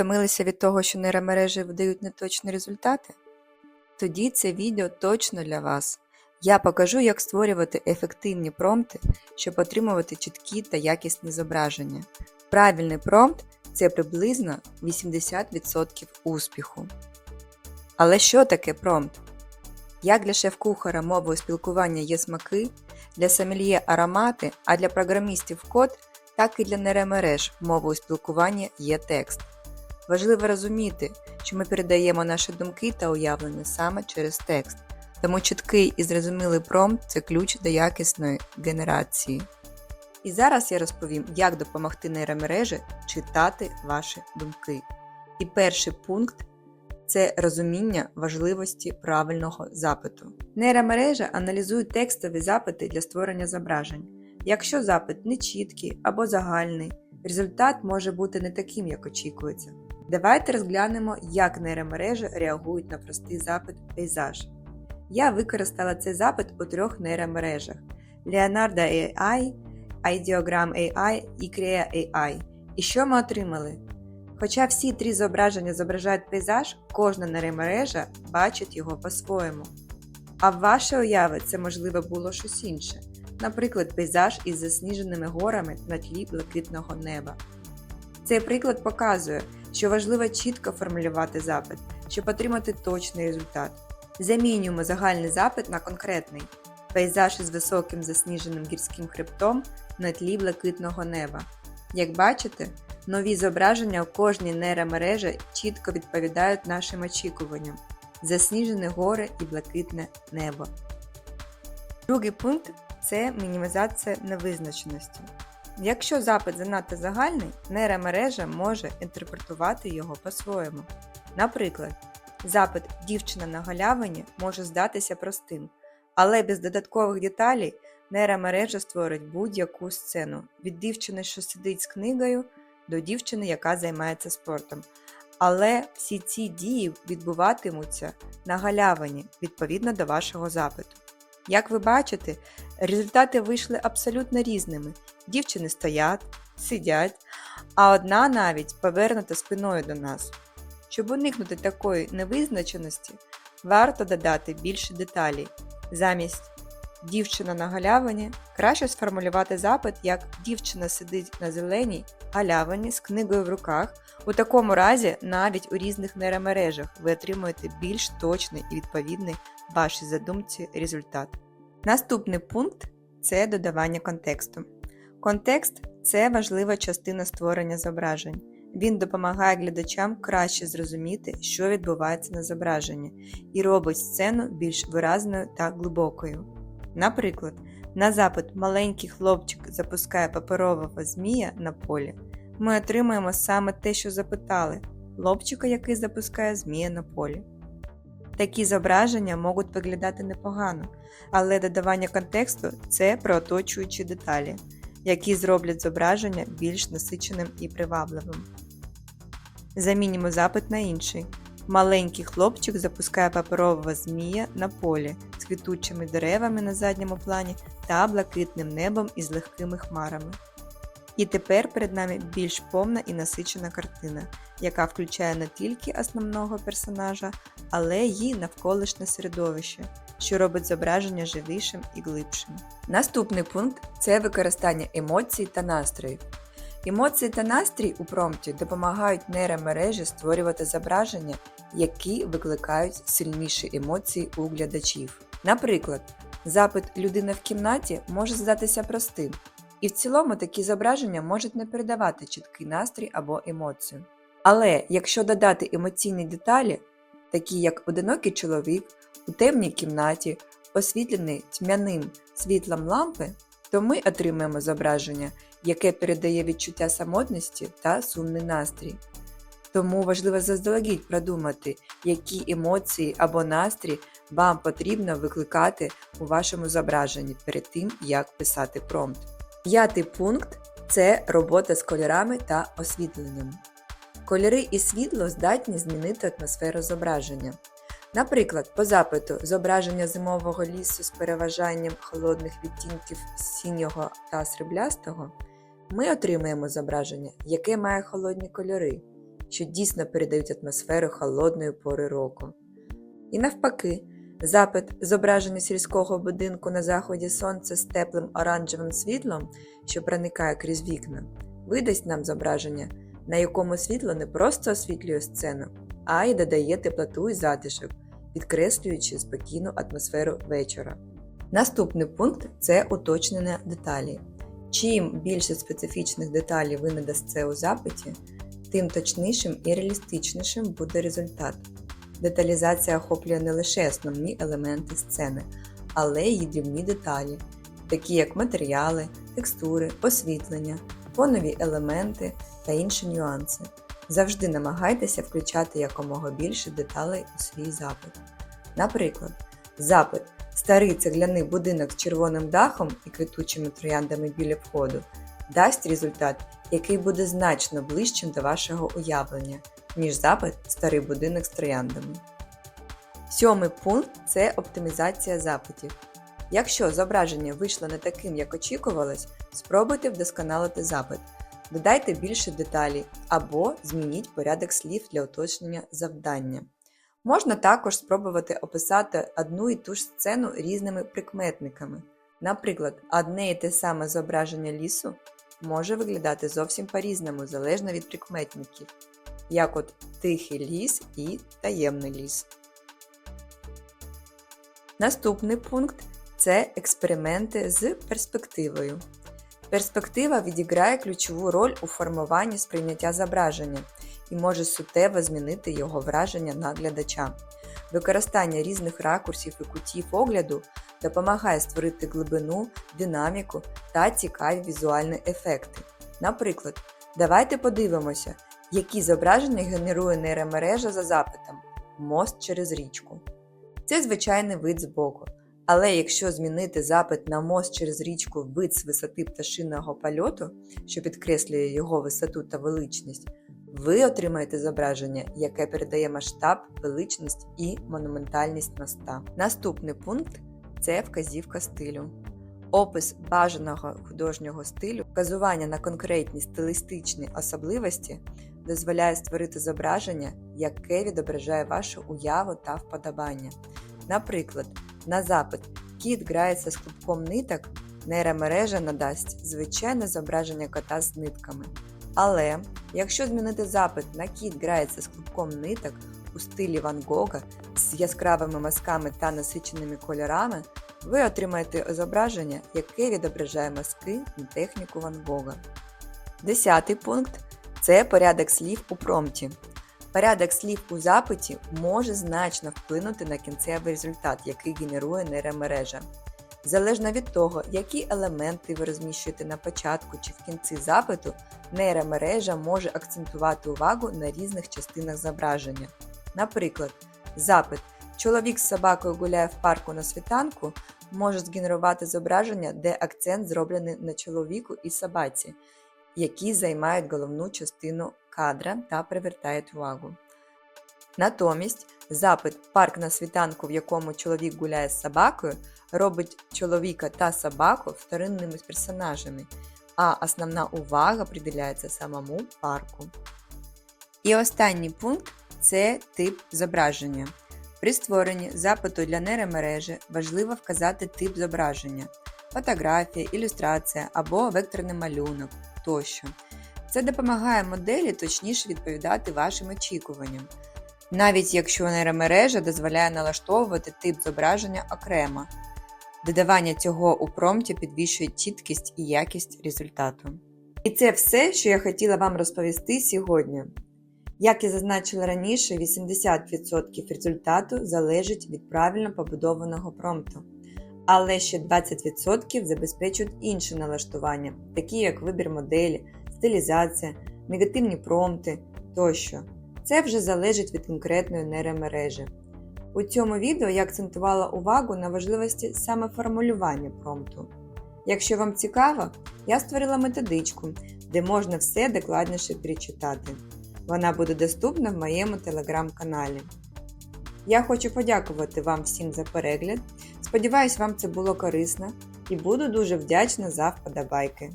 втомилися від того, що нейромережі видають неточні результати? Тоді це відео точно для вас. Я покажу, як створювати ефективні промпти, щоб отримувати чіткі та якісні зображення. Правильний промпт це приблизно 80% успіху. Але що таке промпт? Як для шеф-кухара мовою спілкування є смаки, для сомельє аромати, а для програмістів код, так і для нейромереж мовою спілкування є текст. Важливо розуміти, що ми передаємо наші думки та уявлення саме через текст, тому чіткий і зрозумілий промпт – це ключ до якісної генерації. І зараз я розповім, як допомогти нейромережі читати ваші думки. І перший пункт це розуміння важливості правильного запиту. Нейромережа аналізує текстові запити для створення зображень. Якщо запит нечіткий або загальний, результат може бути не таким, як очікується. Давайте розглянемо, як нейромережі реагують на простий запит пейзаж. Я використала цей запит у трьох нейромережах: Leonardo AI, Ideogram AI і Crea AI. І що ми отримали? Хоча всі три зображення зображають пейзаж, кожна нейромережа бачить його по-своєму. А в вашій уяві це можливо було щось інше, наприклад, пейзаж із засніженими горами на тлі блакитного неба. Цей приклад показує, що важливо чітко формулювати запит, щоб отримати точний результат. Замінюємо загальний запит на конкретний пейзаж із високим засніженим гірським хребтом на тлі блакитного неба. Як бачите, нові зображення у кожній нейромережі чітко відповідають нашим очікуванням засніжені гори і блакитне небо. Другий пункт це мінімізація невизначеності. Якщо запит занадто загальний, нейромережа може інтерпретувати його по-своєму. Наприклад, запит дівчина на галявині може здатися простим, але без додаткових деталей нейромережа створить будь-яку сцену від дівчини, що сидить з книгою, до дівчини, яка займається спортом. Але всі ці дії відбуватимуться на галявині відповідно до вашого запиту. Як ви бачите, результати вийшли абсолютно різними. Дівчини стоять, сидять, а одна навіть повернута спиною до нас. Щоб уникнути такої невизначеності, варто додати більше деталей. Замість дівчина на галявині краще сформулювати запит, як дівчина сидить на зеленій галявині з книгою в руках. У такому разі, навіть у різних нейромережах ви отримуєте більш точний і відповідний вашій задумці результат. Наступний пункт це додавання контексту. Контекст це важлива частина створення зображень. Він допомагає глядачам краще зрозуміти, що відбувається на зображенні, і робить сцену більш виразною та глибокою. Наприклад, на запит маленький хлопчик запускає паперового змія на полі, ми отримаємо саме те, що запитали хлопчика, який запускає змія на полі. Такі зображення можуть виглядати непогано, але додавання контексту це про оточуючі деталі, які зроблять зображення більш насиченим і привабливим. Замінимо запит на інший. Маленький хлопчик запускає паперового змія на полі квітучими деревами на задньому плані та блакитним небом із легкими хмарами. І тепер перед нами більш повна і насичена картина, яка включає не тільки основного персонажа, але й навколишнє середовище, що робить зображення живішим і глибшим. Наступний пункт це використання емоцій та настроїв. Емоції та настрій у промпті допомагають нейромережі створювати зображення, які викликають сильніші емоції у глядачів. Наприклад, запит людина в кімнаті може здатися простим, і в цілому такі зображення можуть не передавати чіткий настрій або емоцію. Але якщо додати емоційні деталі, такі як одинокий чоловік у темній кімнаті, освітлений тьмяним світлом лампи, то ми отримаємо зображення, яке передає відчуття самотності та сумний настрій. Тому важливо заздалегідь продумати, які емоції або настрій вам потрібно викликати у вашому зображенні перед тим, як писати промпт. П'ятий пункт це робота з кольорами та освітленням. Кольори і світло здатні змінити атмосферу зображення. Наприклад, по запиту зображення зимового лісу з переважанням холодних відтінків синього та сріблястого, ми отримаємо зображення, яке має холодні кольори, що дійсно передають атмосферу холодної пори року. І навпаки, запит зображення сільського будинку на заході сонця з теплим оранжевим світлом, що проникає крізь вікна, видасть нам зображення, на якому світло не просто освітлює сцену, а й додає теплоту і затишок, підкреслюючи спокійну атмосферу вечора. Наступний пункт це уточнення деталі. Чим більше специфічних деталей ви надасте у запиті, тим точнішим і реалістичнішим буде результат. Деталізація охоплює не лише основні елементи сцени, але й дрібні деталі, такі як матеріали, текстури, освітлення, фонові елементи та інші нюанси. Завжди намагайтеся включати якомога більше деталей у свій запит. Наприклад, запит Старий цегляний будинок з червоним дахом і квітучими трояндами біля входу дасть результат, який буде значно ближчим до вашого уявлення, ніж запит старий будинок з трояндами. Сьомий пункт це оптимізація запитів. Якщо зображення вийшло не таким, як очікувалось, спробуйте вдосконалити запит. Додайте більше деталей або змініть порядок слів для уточнення завдання. Можна також спробувати описати одну і ту ж сцену різними прикметниками. Наприклад, одне і те саме зображення лісу може виглядати зовсім по-різному, залежно від прикметників, як от тихий ліс і таємний ліс. Наступний пункт це експерименти з перспективою. Перспектива відіграє ключову роль у формуванні сприйняття зображення і може суттєво змінити його враження на глядача. Використання різних ракурсів і кутів огляду допомагає створити глибину, динаміку та цікаві візуальні ефекти. Наприклад, давайте подивимося, які зображення генерує нейромережа за запитом Мост через річку. Це звичайний вид збоку. Але якщо змінити запит на мост через річку вид з висоти пташиного польоту, що підкреслює його висоту та величність, ви отримаєте зображення, яке передає масштаб, величність і монументальність моста. Наступний пункт це вказівка стилю. Опис бажаного художнього стилю, вказування на конкретні стилістичні особливості дозволяє створити зображення, яке відображає вашу уяву та вподобання. Наприклад, на запит кіт грається з клубком ниток, нейромережа надасть звичайне зображення кота з нитками. Але якщо змінити запит на кіт грається з клубком ниток у стилі Ван Гога з яскравими мазками та насиченими кольорами, ви отримаєте зображення, яке відображає мазки на техніку Ван Гога. Десятий пункт це порядок слів у промпті. Порядок слів у запиті може значно вплинути на кінцевий результат, який генерує нейромережа. Залежно від того, які елементи ви розміщуєте на початку чи в кінці запиту, нейромережа може акцентувати увагу на різних частинах зображення. Наприклад, запит Чоловік з собакою гуляє в парку на світанку може згенерувати зображення, де акцент зроблений на чоловіку і собаці, які займають головну частину кадра та привертають увагу. Натомість запит парк на світанку, в якому чоловік гуляє з собакою, робить чоловіка та собаку вторинними персонажами, а основна увага приділяється самому парку. І останній пункт це тип зображення. При створенні запиту для нейромережі важливо вказати тип зображення фотографія, ілюстрація або векторний малюнок тощо. Це допомагає моделі точніше відповідати вашим очікуванням, навіть якщо нейромережа дозволяє налаштовувати тип зображення окремо. Додавання цього у промпті підвищує чіткість і якість результату. І це все, що я хотіла вам розповісти сьогодні. Як я зазначила раніше, 80% результату залежить від правильно побудованого промпту, але ще 20% забезпечують інші налаштування, такі як вибір моделі, стилізація, негативні промпти тощо. Це вже залежить від конкретної нейромережі. У цьому відео я акцентувала увагу на важливості саме формулювання промпту. Якщо вам цікаво, я створила методичку, де можна все докладніше перечитати. Вона буде доступна в моєму телеграм-каналі. Я хочу подякувати вам всім за перегляд. Сподіваюсь, вам це було корисно і буду дуже вдячна за вподобайки.